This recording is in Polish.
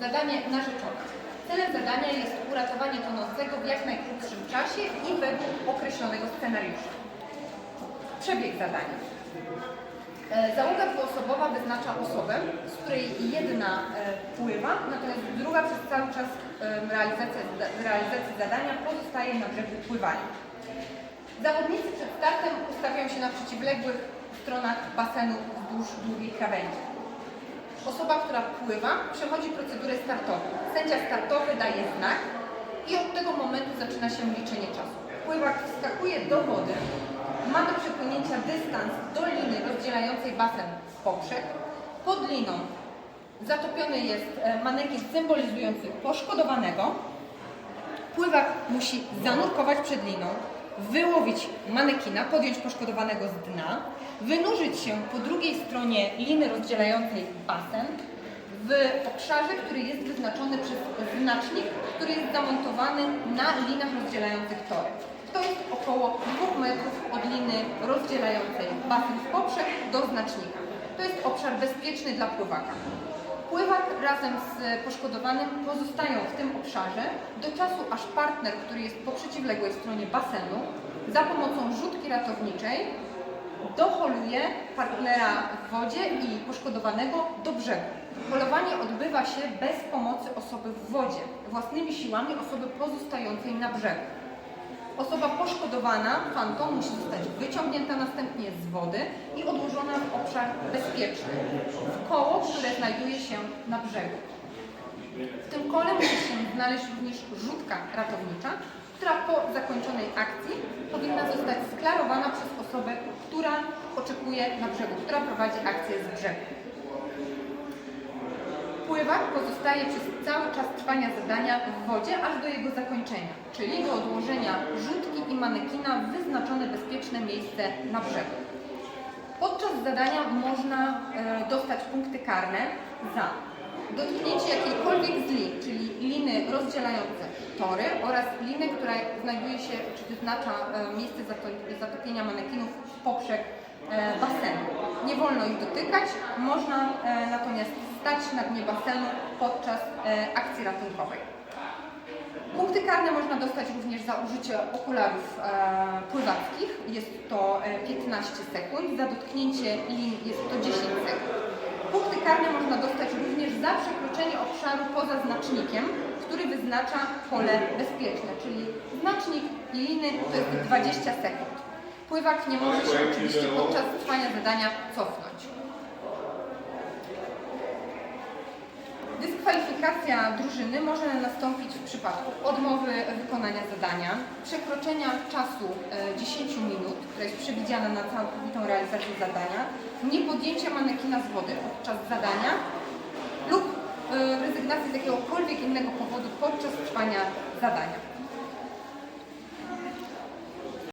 Zadanie narzeczone. Celem zadania jest uratowanie tonącego w jak najkrótszym czasie i według określonego scenariusza. Przebieg zadania. E, Załoga dwuosobowa wyznacza osobę, z której jedna e, pływa, natomiast druga przez cały czas realizacji, realizacji zadania pozostaje na brzegu pływania. Zawodnicy przed startem ustawiają się na przeciwległych stronach basenu wzdłuż długiej krawędzi. Osoba, która pływa, przechodzi procedurę startową. Sędzia startowy daje znak i od tego momentu zaczyna się liczenie czasu. Pływak wskakuje do wody, ma do przepłynięcia dystans do liny rozdzielającej basen poprzek. Pod liną zatopiony jest e, manekin symbolizujący poszkodowanego. Pływak musi zanurkować przed liną, wyłowić manekina, podjąć poszkodowanego z dna, wynurzyć się po drugiej stronie liny rozdzielającej basen w obszarze, który jest wyznaczony przez znacznik, który jest zamontowany na linach rozdzielających tory. To jest około 2 metrów od liny rozdzielającej basen w poprzek do znacznika. To jest obszar bezpieczny dla pływaka. Pływak razem z poszkodowanym pozostają w tym obszarze do czasu, aż partner, który jest po przeciwległej stronie basenu, za pomocą rzutki ratowniczej doholuje partnera w wodzie i poszkodowanego do brzegu. Polowanie odbywa się bez pomocy osoby w wodzie, własnymi siłami osoby pozostającej na brzegu. Osoba poszkodowana, fantom, musi zostać wyciągnięta następnie z wody i odłożona w obszar bezpieczny, w koło, które znajduje się na brzegu. W tym kole musi się znaleźć również rzutka ratownicza, która po zakończonej akcji powinna zostać sklarowana przez osobę, która oczekuje na brzegu, która prowadzi akcję z brzegu. Pływak pozostaje przez cały czas trwania zadania w wodzie aż do jego zakończenia, czyli do odłożenia rzutki i manekina w wyznaczone bezpieczne miejsce na brzegu. Podczas zadania można e, dostać punkty karne za dotknięcie jakiejkolwiek z lin, czyli liny rozdzielające tory oraz liny, która znajduje się, czy wyznacza e, miejsce zato- zatopienia manekinów w poprzek e, basenu. Nie wolno ich dotykać, można e, natomiast stać na dnie basenu podczas e, akcji ratunkowej. Punkty karne można dostać również za użycie okularów e, pływackich. Jest to e, 15 sekund. Za dotknięcie lin jest to 10 sekund. Punkty karne można dostać również za przekroczenie obszaru poza znacznikiem, który wyznacza pole bezpieczne, czyli znacznik i liny to jest 20 sekund. Pływak nie może się oczywiście podczas trwania zadania cofnąć. Dyskwalifikacja drużyny może nastąpić w przypadku odmowy wykonania zadania, przekroczenia czasu e, 10 minut, która jest przewidziana na całkowitą realizację zadania, niepodjęcia manekina z wody podczas zadania lub e, rezygnacji z jakiegokolwiek innego powodu podczas trwania zadania.